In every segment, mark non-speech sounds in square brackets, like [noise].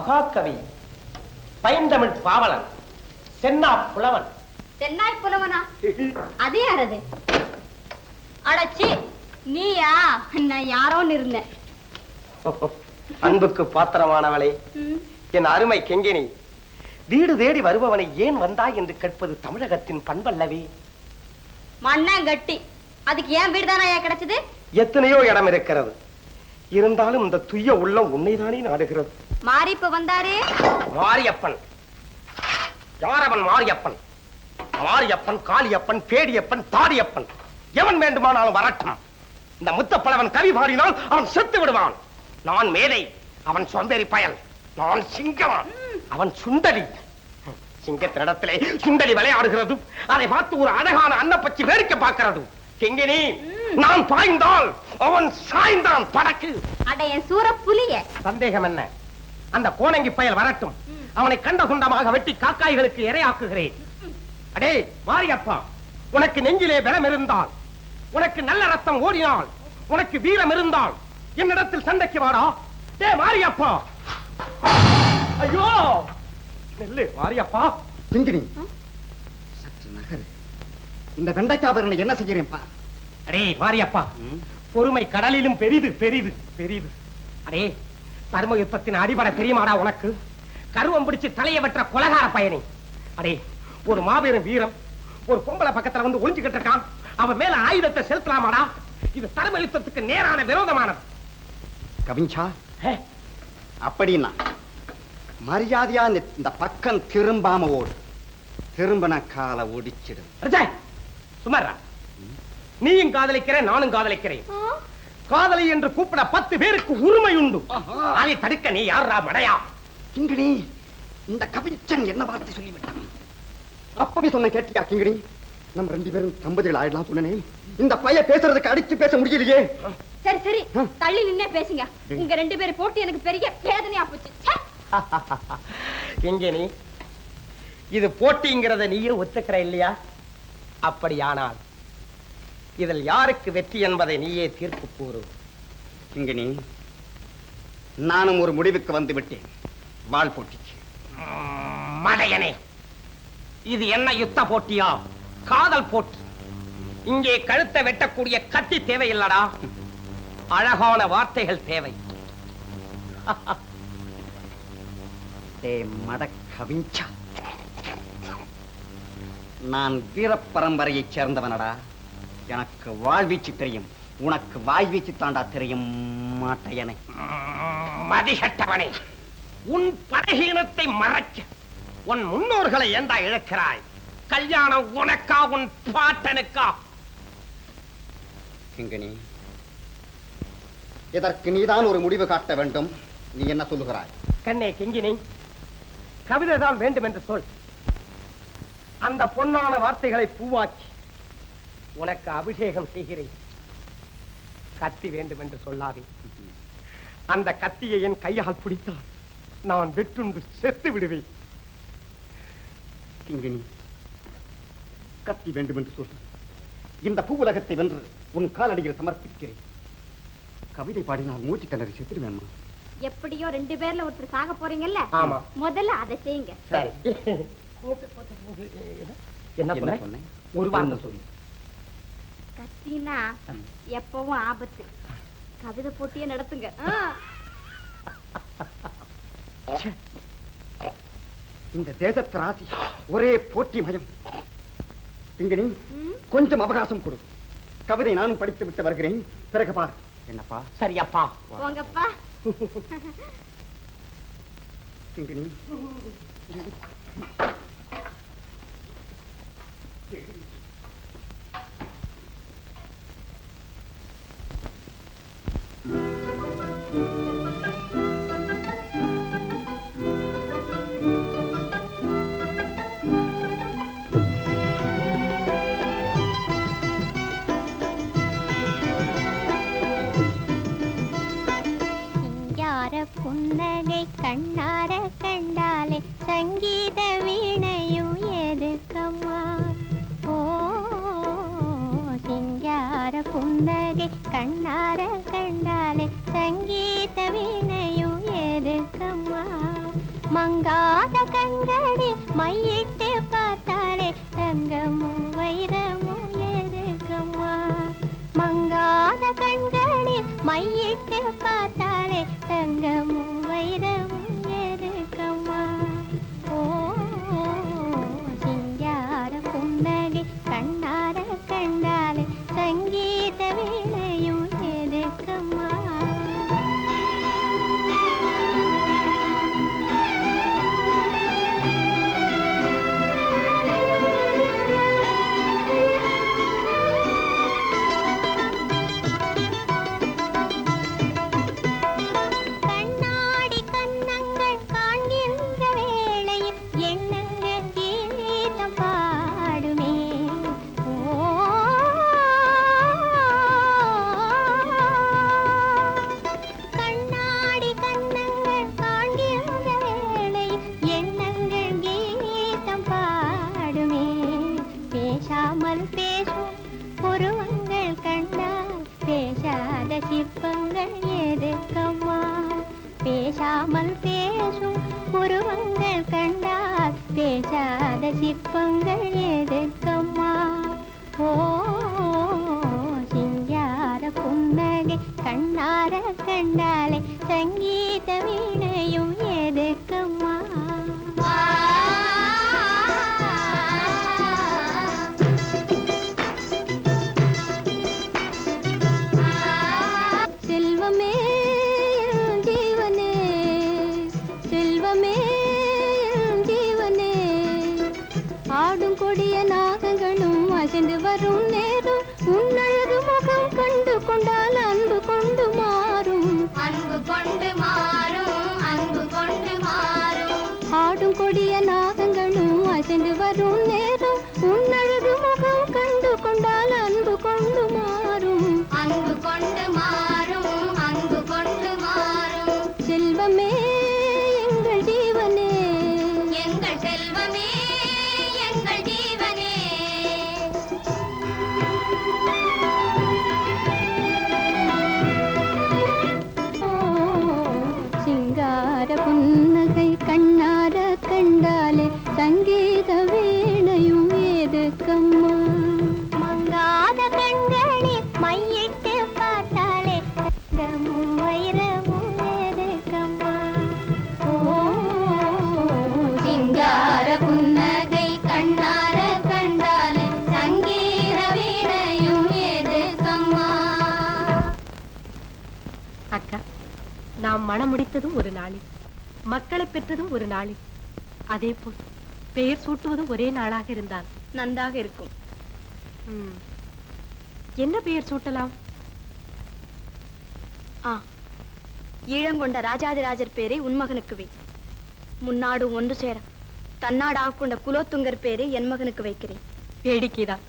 மகாகவி பைந்தமிழ் பாவலன் சென்னா புலவன். தென்னாய் புலவனா? [laughs] அது யாரது? அடச்சி நீயா? நான் யாரோன்னு இருந்தேன். [laughs] அன்புக்கு பாத்திரமானவளே என் அருமை கெங்கினி வீடு தேடி வருபவனை ஏன் வந்தாய் என்று கேட்பது தமிழகத்தின் பண்பல்லவே? மண்ணாங்கட்டி அதுக்கு ஏன் வீடு தானா கிடைச்சது? எத்தனையோ இடம் இருக்கிறது. இருந்தாலும் இந்த துய்ய உள்ளம் உன்னைதானே நாடுகிறது. மாறி இப்ப வந்தாரு? மாரியப்பன். யார் அவன் மாரியப்பன்? மாரியப்பன் காளியப்பன் பேடியப்பன் தாடியப்பன். எவன் வேண்டுமானாலும் வரட்டும். இந்த முத்தப்பழவன் கவி பாடினால் அவன் செத்து விடுவான். நான் மேதை அவன் சொந்தரி பயல். நான் சிங்கம் அவன் சுண்டலி. சிங்கத்தினிடத்திலே சுண்டலி விளையாடுகிறது. அதை பார்த்து ஒரு அழகான அன்னப்பச்சி வேடிக்கை பார்க்கிறது. கிங்கினி நான் பாய்ந்தால் அவன் சாய்ந்தான் படக்கு. அட என் சூர புலிய. சந்தேகம் என்ன? அந்த கோணங்கி பயல் வரட்டும். அவனை கண்ட துண்டமாக வெட்டி காக்காய்களுக்கு இரையாக்குகிறேன். அடே மாரியப்பா உனக்கு நெஞ்சிலே பலம் இருந்தால் உனக்கு நல்ல ரத்தம் ஓடினால் உனக்கு வீரம் இருந்தால் என்னிடத்தில் சண்டைக்கு வாடா. டே மாரியப்பா. ஐயோ! நெல்லு மாரியப்பா. நகரு இந்த வெண்டைக்காபரனை என்ன செய்கிறேன் பா அடே மாரியப்பா பொறுமை கடலிலும் பெரிது பெரிது பெரிது. அடே தர்ம யுத்தத்தின் அடிபடை தெரியுமாடா உனக்கு? கருவம் பிடிச்சு தலையை வெற்ற கொலகார பயணி அடே ஒரு மாபெரும் வீரம் ஒரு பொம்பளை பக்கத்துல வந்து ஒளிஞ்சுக்கிட்டு இருக்கான். அவன் மேல ஆயுதத்தை செலுத்தலாமாடா? இது தர்ம யுத்தத்துக்கு நேரான விரோதமானது. கவிஞ்சா ஹே, அப்படின்னா மரியாதையா இந்த பக்கம் திரும்பாம ஓடு. திரும்பின காலை ஒடிச்சிடு. அஜய், சுமாரா நீயும் காதலிக்கிறேன் நானும் காதலிக்கிறேன். காதலி என்று கூப்பிட பத்து பேருக்கு உரிமை உண்டு. அதை தடுக்க நீ யாரா மடையா? கிங்கிணி இந்த கவிச்சன் என்ன வார்த்தை சொல்லிவிட்டான்? அப்பவே சொன்ன கேட்டியா கிங்கிணி நம்ம ரெண்டு பேரும் தம்பதிகள் ஆயிடலாம் சொன்னனே. இந்த பைய பேசுறதுக்கு அடிச்சு பேச முடியலையே. சரி சரி. தள்ளி நின்னே பேசுங்க. உங்க ரெண்டு பேரும் போட்டு எனக்கு பெரிய வேதனையா போச்சு. ச்சே. [laughs] எங்கே நீ இது போட்டிங்கிறத நீயே ஒத்துக்கிற இல்லையா? அப்படியானால் இதில் யாருக்கு வெற்றி என்பதை நீயே தீர்ப்பு கூறு. கிங்கிணி நானும் ஒரு முடிவுக்கு வந்து விட்டேன். வாழ் போட்டிக்கு. மடையனே இது என்ன யுத்த போட்டியா? காதல் போட்டி. இங்கே கழுத்தை வெட்டக்கூடிய கத்தி தேவையில்லடா. அழகான வார்த்தைகள் தேவை. [laughs] மட கவிஞ்சா நான் வீர பரம்பரையைச் சேர்ந்தவனடா. எனக்கு வாழ்வீச்சு தெரியும். உனக்கு வாய்வீச்சு தாண்டா தெரியும் மாட்டையனை. மதிகட்டவனே உன் பலகீனத்தை மறைக்க உன் முன்னோர்களை ஏண்டா இழக்கிறாய்? கல்யாணம் உனக்கா உன் பாட்டனுக்கா? கிங்கிணி இதற்கு நீதான் ஒரு முடிவு காட்ட வேண்டும். நீ என்ன சொல்லுகிறாய்? கண்ணே கிங்கினி கவிதை தான் வேண்டும் என்று சொல். அந்த பொன்னான வார்த்தைகளை பூவாக்கி உனக்கு அபிஷேகம் செய்கிறேன். கத்தி வேண்டும் என்று சொல்லாதே. அந்த கத்தியை என் கையால் பிடித்தால் நான் வெற்றுண்டு செத்து விடுவேன். கிங்கிணி கத்தி வேண்டும் என்று சொல். இந்த பூவுலகத்தை வென்று உன் காலடியில் சமர்ப்பிக்கிறேன். கவிதை பாடினால் மூச்சு கிணறி செத்துடுவேம்மா. எப்படியோ ரெண்டு பேர்ல ஒருத்தர் சாக போறீங்கல்ல? ஆமா. முதல்ல அதை செய்யுங்க. சரி. என்ன சொன்னேன் ஒரு வார்த்தை சொல்லு. கத்தினா எப்பவும் ஆபத்து. கவிதை போட்டியே நடத்துங்க. ஆ. இந்த தேசத்து ராசி ஒரே போட்டி மயம். கிங்கிணி ம், கொஞ்சம் அவகாசம் கொடு. கவிதை நானும் படித்து விட்டு வருகிறேன். பிறகு பார். என்னப்பா? சரியப்பா. போங்கப்பா. கிங்கிணி சிங்கார சிற்பங்கள் எதுக்கம்மா ஓ சிங்கார புன்னகை கண்ணார கண்டாலே சங்கீதமே கொடிய நாகங்களும் அசைந்து வரும் நேரம். உன்னழகு முகம் கண்டு கொண்டால் அன்பு கொண்டு மாறும். அன்பு கொண்டு மாறும். நாம் மனம் முடித்ததும் ஒரு நாளில் மக்களை பெற்றதும் ஒரு நாளில். அதே போல் பெயர் சூட்டுவதும் ஒரே நாளாக இருந்தால். நன்றாக இருக்கும். என்ன பெயர் சூட்டலாம்? ஆ. ஈழங்கொண்ட ராஜாதிராஜர் பேரை உன்மகனுக்கு வை. முன்னாடு ஒன்று சேர தன்னாடாக கொண்ட குலோத்துங்கர் பேரை என் மகனுக்கு வைக்கிறேன். வேடிக்கைதான்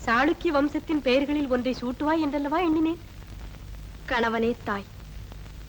சாளுக்கிய வம்சத்தின் பெயர்களில் ஒன்றை சூட்டுவாய் என்றல்லவா எண்ணினேன்? கணவனே தாய்.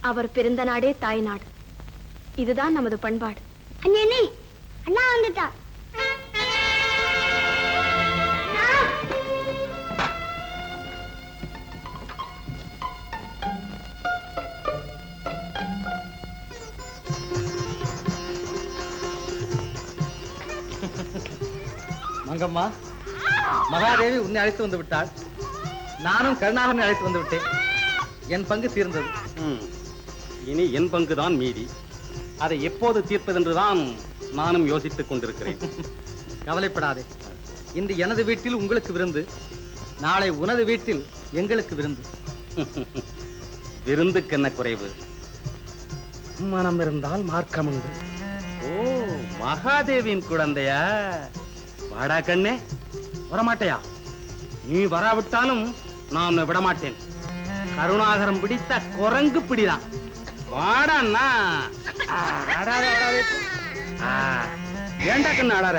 அவர் பிறந்த நாடே தாய் நாடு. இதுதான் நமது பண்பாடு. அண்ணே அண்ணா வந்துட்டா. மங்கம்மா மகாதேவி உன்னை அழைத்து வந்து விட்டாள். நானும் கருணாகரனை அழைத்து வந்து விட்டேன். என் பங்கு தீர்ந்தது. ம். இனி என் பங்குதான் மீதி. அதை எப்போது தீர்ப்பதென்றுதான் நானும் யோசித்துக் கொண்டிருக்கிறேன். [laughs] கவலைப்படாதே. இன்று எனது வீட்டில் உங்களுக்கு விருந்து. நாளை உனது வீட்டில் எங்களுக்கு விருந்து. [laughs] விருந்துக்கு என்ன குறைவு? மனம் இருந்தால் மார்க்கம் உண்டு ஓ மகாதேவியின் குழந்தையா? வாடா கண்ணே. வரமாட்டையா? நீ வராவிட்டாலும் நான் விடமாட்டேன். கருணாகரம் பிடித்த குரங்கு பிடிதான். வாடாண்ணா. ஆடாதே. ஆ, ஏன்டா கண்ணு ஆடார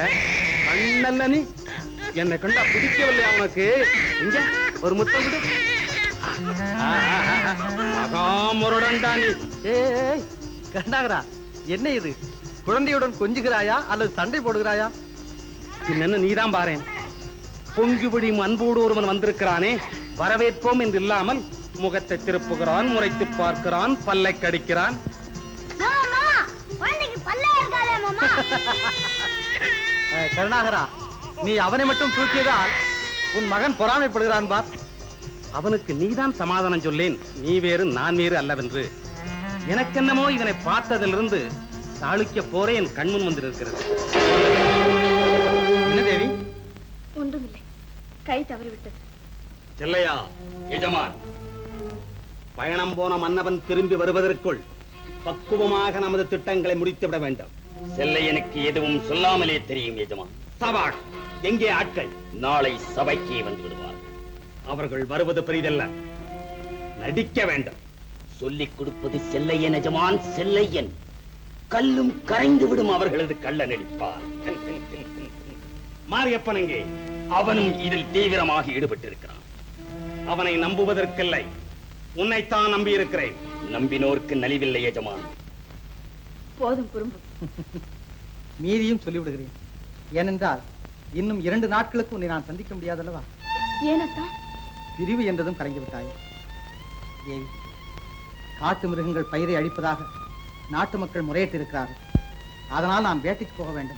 கண்ணல்ல நீ? என்னை கண்டா பிடிக்கவில்லையா உனக்கு? இங்க ஒரு முத்தம் கொடு. மகாமுரடன்டா நீ. ஏய் கருணாகரா என்ன இது? குழந்தையுடன் கொஞ்சுகிறாயா அல்லது சண்டை போடுகிறாயா? என்னன்னு நீதான் பாரேன். பொங்குபடி அன்போடு ஒருவன் வந்திருக்கிறானே. வரவேற்போம் என்று இல்லாமல் முகத்தை திருப்புகிறான் முறைத்து பார்க்கிறான் பல்லை கடிக்கிறான். [laughs] கருணாகரா நீ அவனை மட்டும் தூக்கியதால் உன் மகன் பொறாமைப்படுகிறான் பார். அவனுக்கு நீதான் சமாதானம் சொல்லேன் நீ வேறு நான் வேறு அல்லவென்று. எனக்கென்னமோ இவனை பார்த்ததிலிருந்து சாளுக்கிய போரே என் கண்முன் வந்திருக்கிறது. என்ன தேவி? ஒன்றுமில்லை. கை தவறிவிட்டது. செல்லையா எஜமான். பயணம் போன மன்னவன் திரும்பி வருவதற்குள் பக்குவமாக நமது திட்டங்களை முடித்துவிட வேண்டும். செல்லையனுக்கு எதுவும் சொல்லாமலே தெரியும் எஜமான் சபாஷ் எங்கே ஆட்கள்? நாளை சபைக்கே வந்து விடுவார். அவர்கள் வருவது பெரிதல்ல. நடிக்க வேண்டும். சொல்லிக் கொடுப்பது செல்லையன் எஜமான் செல்லையன். கல்லும் கரைந்து விடும் அவர்களது கள்ள நடிப்பார் மாரியப்பன் எங்கே? அவனும் இதில் தீவிரமாக ஈடுபட்டிருக்கிறான். அவனை நம்புவதற்கில்லை. உன்னைத்தான் நம்பி இருக்கிறேன் நம்பினோருக்கு நலிவில்லை எஜமான். போதும் குறும்பு. [laughs] மீதியும் சொல்லிவிடுகிறேன். ஏனென்றால் இன்னும் இரண்டு நாட்களுக்கு உன்னை நான் சந்திக்க முடியாதல்லவா? ஏனத்தா? பிரிவு என்றதும் கலங்கி விட்டாய் தேவி காட்டு மிருகங்கள் பயிரை அழிப்பதாக நாட்டு மக்கள் முறையிட்டு இருக்கிறார்கள் அதனால் நான் வேட்டைக்கு போக வேண்டும்.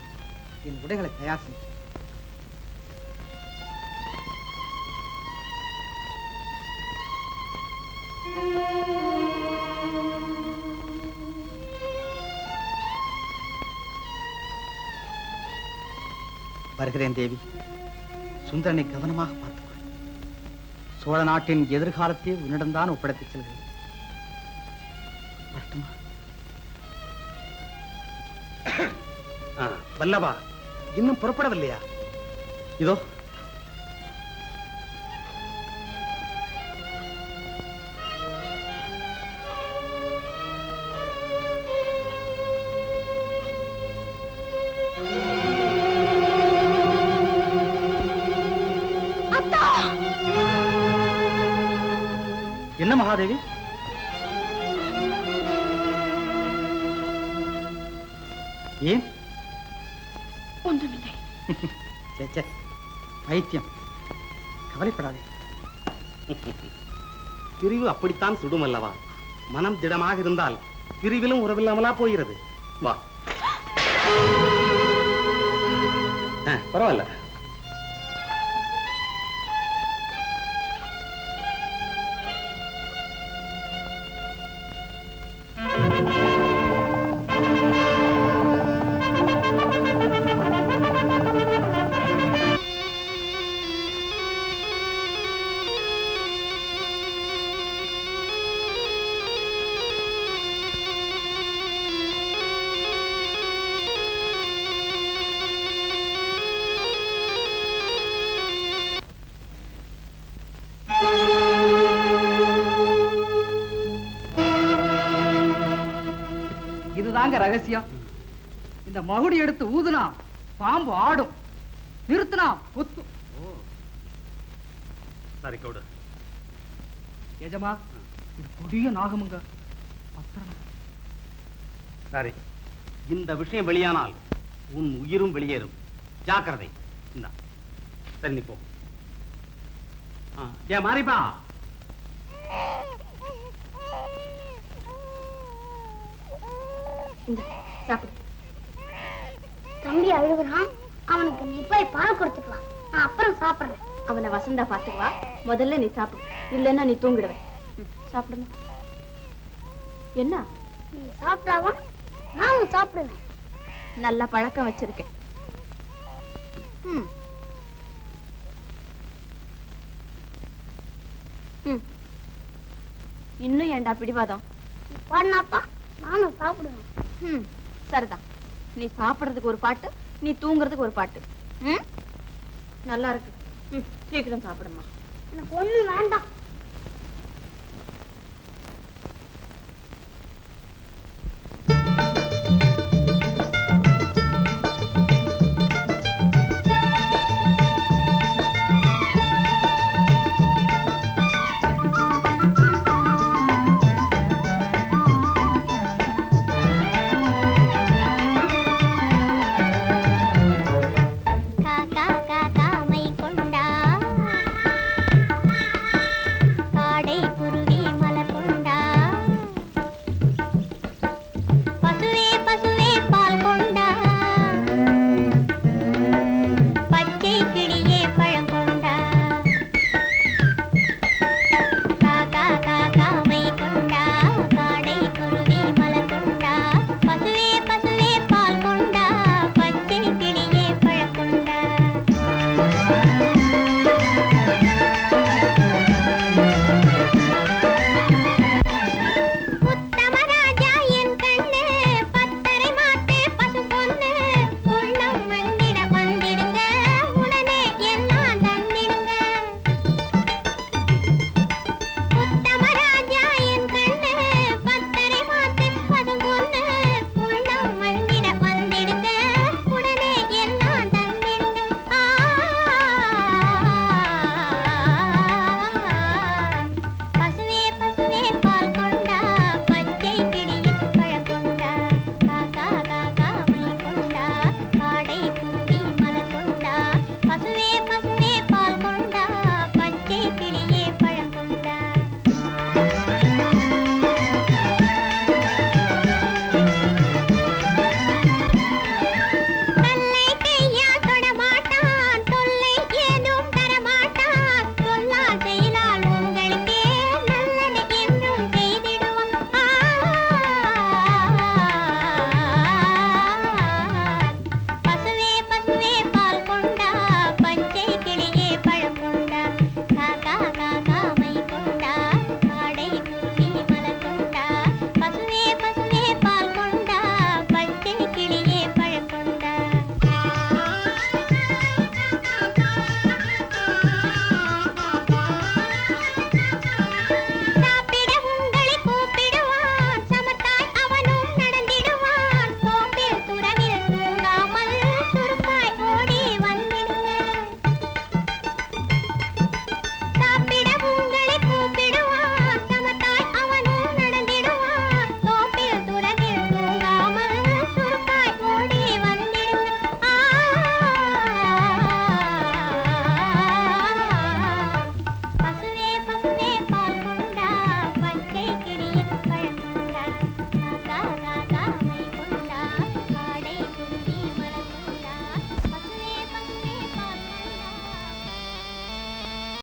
என் உடைகளை தயார் செய். வருகிறேன் தேவி. சுந்தரனை கவனமாக பார்த்துக்கொள். சோழ நாட்டின் எதிர்காலத்தை உன்னிடம்தான் ஒப்படைத்துச் செல்கிறேன். வல்லவா இன்னும் புறப்படவில்லையா? இதோ மகாதேவி. ஏன்? ஒன்றுமில்லை. [laughs] பைத்தியம். கவலைப்படாதே. பிரிவு அப்படித்தான் சுடும் அல்லவா? மனம் திடமாக இருந்தால் பிரிவிலும் உறவில்லாமலா போகிறது. வா. ஆ, பரவாயில்ல. இதுதாங்க ரகசியம். இந்த மகுடி எடுத்து ஊதுனா பாம்பு ஆடும். நிறுத்தினா பொத்து சரி கொடு எஜமா இது கொடிய நாகமுங்க. சரி. இந்த விஷயம் வெளியானால் உன் உயிரும் வெளியேறும். ஜாக்கிரதை. சரி நீ போ. ஏ மாரிப்பா இந்த சாப்பிடு. தம்பி அழுகுறான். அவனுக்கு நீ போய் பால் கொடுத்துக்கலாம் நான் அப்புறம் சாப்பிடுறேன். அவனை வசந்தா பாத்துக்குவா முதல்ல நீ சாப்பிடு. இல்லைன்னா நீ தூங்கிடுவேன் சாப்பிடுங்க என்ன? நீ சாப்பிட்டாவா நானும் சாப்பிடுவேன். நல்ல பழக்கம் வச்சிருக்கேன். ம். ம். இன்னும் ஏண்டா பிடிவாதம்? நீ நானும் சாப்பிடுவேன். ம் சரிதான். நீ சாப்பிடுறதுக்கு ஒரு பாட்டு நீ தூங்குறதுக்கு ஒரு பாட்டு. ம்? நல்லா இருக்கு. ம் சீக்கிரம் சாப்பிடுமா எனக்கு வேண்டாம்.